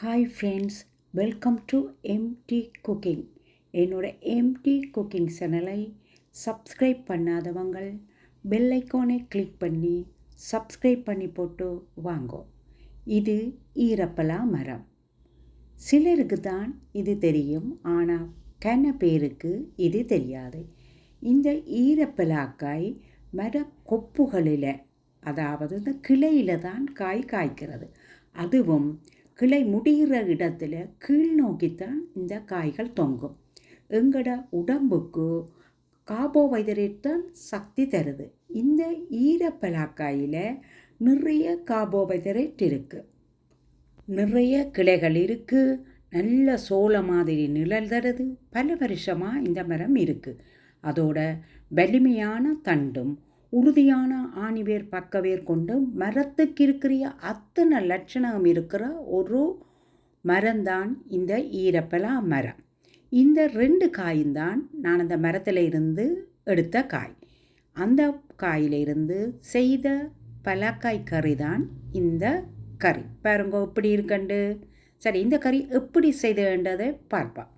Hi friends welcome to MD cooking என்னோட empty cooking சேனலை subscribe பண்ணாதவங்கள் பெல் ஐக்கானை கிளிக் பண்ணி சப்ஸ்கிரைப் பண்ணி போட்டு வாங்கோ. இது ஈரப்பலா மரம். சிலருக்கு தான் இது தெரியும் ஆனால் கன பேருக்கு இது தெரியாது. இந்த ஈரப்பலாக்காய் மர கொப்புகளில் அதாவது இந்த கிளையில தான் காய் காய்க்கிறது. அதுவும் கிளை முடிகிற இடத்துல கீழ் நோக்கித்தான் இந்த காய்கள் தொங்கும். எங்களோட உடம்புக்கு கார்போஹைட்ரேட் தான் சக்தி தருது. இந்த ஈரப்பலாக்காயில் நிறைய கார்போஹைட்ரேட் இருக்குது நிறைய கிளைகள் இருக்குது நல்ல சோள மாதிரி நிழல் தருது. பல வருஷமாக இந்த மரம் இருக்குது அதோட வலிமையான தண்டும் உறுதியான ஆணிவேர் பக்கவேர் கொண்டு மரத்துக்கு இருக்கிற அத்தனை லட்சணம் இருக்கிற ஒரு மரம்தான் இந்த ஈரப்பலா மரம். இந்த ரெண்டு காயும் தான் நான் அந்த மரத்தில் இருந்து எடுத்த காய். அந்த காயிலிருந்து செய்த பலாக்காய் கறி தான் இந்த கறி. பாருங்க எப்படி இருக்கண்டு. சரி இந்த கறி எப்படி செய்துன்றதை பார்ப்போம்.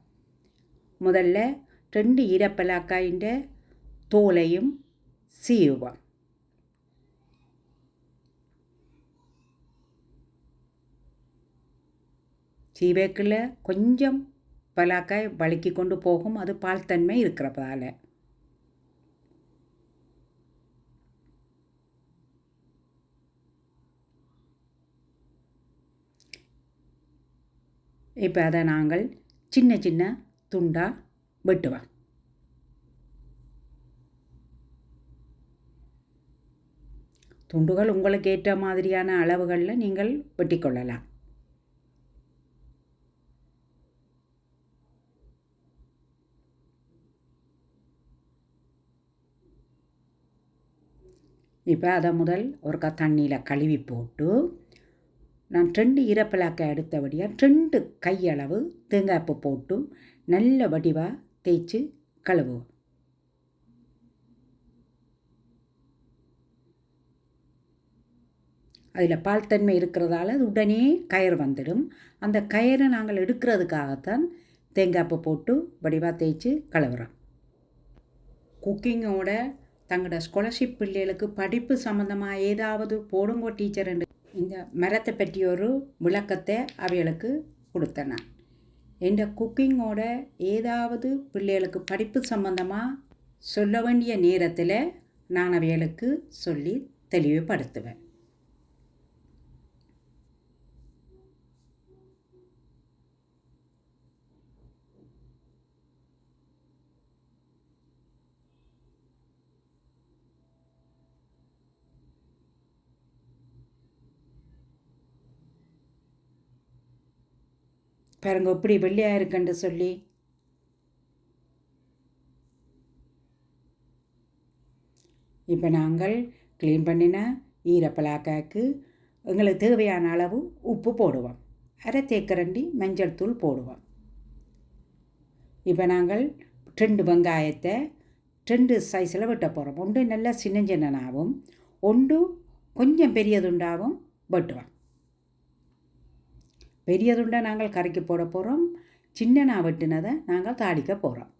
முதல்ல ரெண்டு ஈரப்பலாக்காயின் தோலையும் சீவுவோம் சீவேக்கில் கொஞ்சம் பலாக்காய் வழுக்கி கொண்டு போகும் அது பால் தன்மை இருக்கிறதால இப்போ அதை நாங்கள் சின்ன சின்ன துண்டாக வெட்டுவோம் துண்டுகள் உங்களுக்கு ஏற்ற மாதிரியான அளவுகளில் நீங்கள் வெட்டிக்கொள்ளலாம். இப்போ அதை முதல் ஒருக்கா தண்ணியில் கழுவி போட்டு நான் ரெண்டு இறப்பிலாக்க எடுத்தபடியாக ரெண்டு கையளவு தேங்காய்ப்பு போட்டு நல்ல வடிவாக தேய்ச்சி கழுவுவோம். அதில் பால் தன்மை இருக்கிறதால அது உடனே கயர் வந்துடும். அந்த கயரை நாங்கள் எடுக்கிறதுக்காகத்தான் தேங்காய்ப்பு போட்டு வடிவாக தேய்ச்சி கலவுறோம் குக்கிங்கோட தங்களோட ஸ்காலர்ஷிப் பிள்ளைகளுக்கு படிப்பு சம்மந்தமாக ஏதாவது போடுங்கோ டீச்சர் இந்த மரத்தை பற்றி ஒரு விளக்கத்தை அவைகளுக்கு கொடுத்தேன் நான். இந்த குக்கிங்கோட ஏதாவது பிள்ளைகளுக்கு படிப்பு சம்மந்தமாக சொல்ல வேண்டிய நேரத்தில் நான் அவைகளுக்கு சொல்லி தெளிவுபடுத்துவேன். பாருங்க இப்படி வெள்ளையாக இருக்குன்னு சொல்லி. இப்போ நாங்கள் க்ளீன் பண்ணின ஈரப்பலாக்காய்க்கு எங்களுக்கு தேவையான அளவு உப்பு போடுவோம். அரை தேக்கரண்டி மஞ்சள் தூள் போடுவோம். இப்போ நாங்கள் ரெண்டு வெங்காயத்தை ரெண்டு சைஸில் வெட்ட போகிறோம் ஒன்று நல்லா சின்ன சின்னனாகவும் ஒன்று கொஞ்சம் பெரியதுண்டாகவும் வெட்டுவோம். பெரியதுண்டை நாங்கள் கரைக்கு போட போகிறோம் சின்னனா வெட்டினதை நாங்கள் தாளிக்க போகிறோம்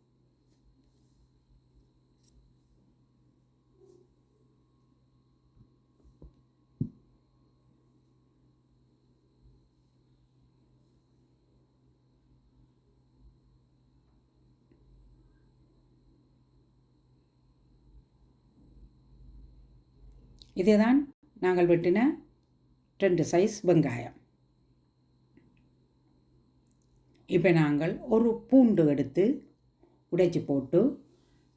இதுதான் நாங்கள் வெட்டின ரெண்டு சைஸ் வெங்காயம். இப்போ நாங்கள் ஒரு பூண்டு எடுத்து உடைச்சி போட்டு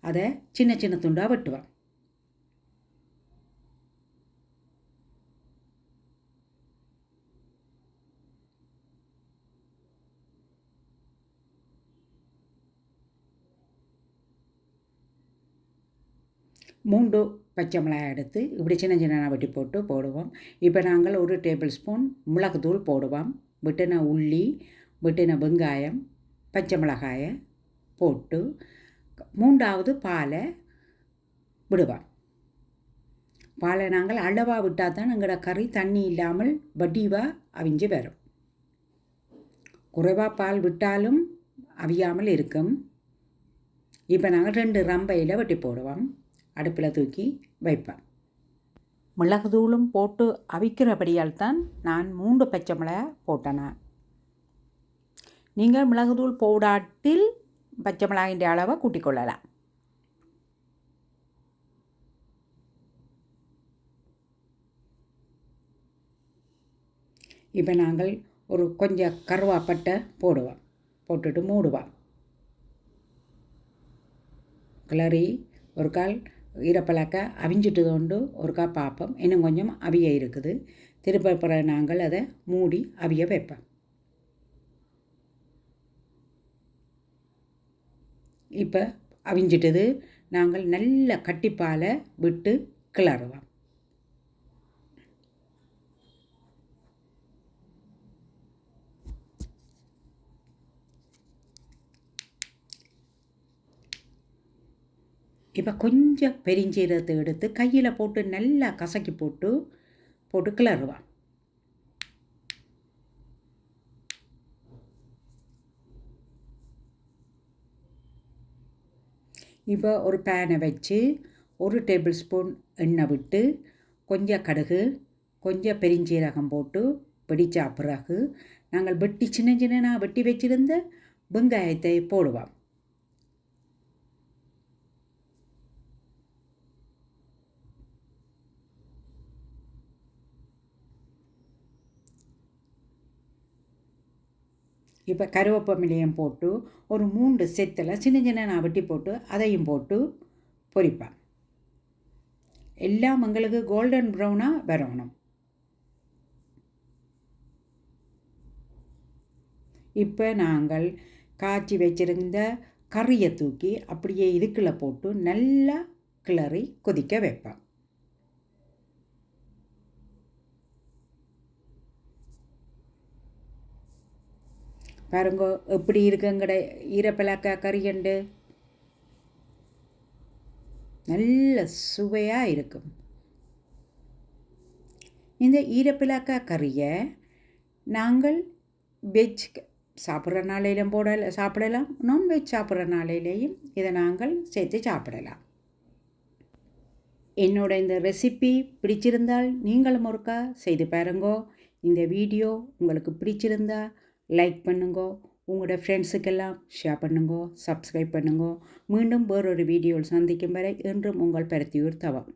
அதை சின்ன சின்ன துண்டாக வெட்டுவோம். மூண்டு பச்சை மிளகாய் எடுத்து இப்படி சின்ன சின்ன வெட்டி போட்டு போடுவோம். இப்போ நாங்கள் ஒரு டேபிள் ஸ்பூன் மிளகுத்தூள் போடுவோம். விட்டுன உள்ளி வெட்டின வெங்காயம் பச்சை மிளகாயை போட்டு மூன்றாவது பாலை விடுவோம். பாலை நாங்கள் அளவாக விட்டால் தான் எங்களோட கறி தண்ணி இல்லாமல் வடிவாக அவிஞ்சு வரும். குறைவாக பால் விட்டாலும் அவியாமல் இருக்கும். இப்போ நாங்கள் ரெண்டு ரம்பையில் வெட்டி போடுவோம். அடுப்பில் தூக்கி வைப்பேன் மிளகுதூளும் போட்டு அவிக்கிறபடியால் தான் நான் மூன்று பச்சை மிளகா போட்டேன். நீங்கள் மிளகுதூள் போடாட்டில் பச்சை மிளகாயின் அளவை கூட்டிக் கொள்ளலாம் இப்போ நாங்கள் ஒரு கொஞ்சம் கருவாப்பட்டை போடுவோம். போட்டுட்டு மூடுவோம். கிளறி ஒரு கால் ஈரப்பழக்க அவிஞ்சிட்டு கொண்டு ஒரு கால் பார்ப்போம் இன்னும் கொஞ்சம் அவிய இருக்குது. திருப்ப பிறகு நாங்கள் அதை மூடி அவிய வைப்போம். இப்போ அவிஞ்சிட்டது. நாங்கள் நல்ல கட்டிப்பாலை விட்டு கிளறுவோம். இப்போ கொஞ்சம் பெருஞ்சீரத்தை எடுத்து கையில் போட்டு நல்லா கசக்கி போட்டு போட்டு கிளறுவான் இப்போ ஒரு பேனை வச்சு ஒரு டேபிள் ஸ்பூன் எண்ணெய் விட்டு கொஞ்சம் கடுகு கொஞ்சம் பெருஞ்சீரகம் போட்டு வெடிச்சா பிறகு நாங்கள் வெட்டி சின்ன சின்ன வெட்டி வச்சுருந்த வெங்காயத்தை போடுவோம். இப்போ கருவேப்பமிலையும் போட்டு ஒரு மூன்று செத்தில் சின்ன சின்ன நான் வெட்டி போட்டு அதையும் போட்டு பொரிப்பேன். எல்லாம் எங்களுக்கு கோல்டன் ப்ரௌனாக வரணும். இப்போ நாங்கள் காய்ச்சி வச்சிருந்த கறியை தூக்கி அப்படியே இதுக்குள்ள போட்டு நல்லா கிளறி கொதிக்க வைப்பேன். பாருங்க எப்படி இருக்குங்கட ஈரப்பலாக்கா கறியண்டு நல்ல சுவையாக இருக்கும். இந்த ஈரப்பிலாக்கா கறியை நாங்கள் வெஜ் சாப்பிட்ற நாளையிலும் போட சாப்பிடலாம். நான்வெஜ் சாப்பிட்ற நாளையிலையும் இதை நாங்கள் சேர்த்து சாப்பிடலாம். என்னோட இந்த ரெசிபி பிடிச்சிருந்தால் நீங்களும் ஒருக்கா செய்து பாருங்கோ. இந்த வீடியோ உங்களுக்கு பிடிச்சிருந்தா லைக் பண்ணுங்கோ. உங்களோட ஃப்ரெண்ட்ஸுக்கெல்லாம் ஷேர் பண்ணுங்கோ. சப்ஸ்கிரைப் பண்ணுங்கோ. மீண்டும் வேறொரு வீடியோவில் சந்திக்கும் வரை என்றும் உங்கள் பருத்தியூர் தவம்.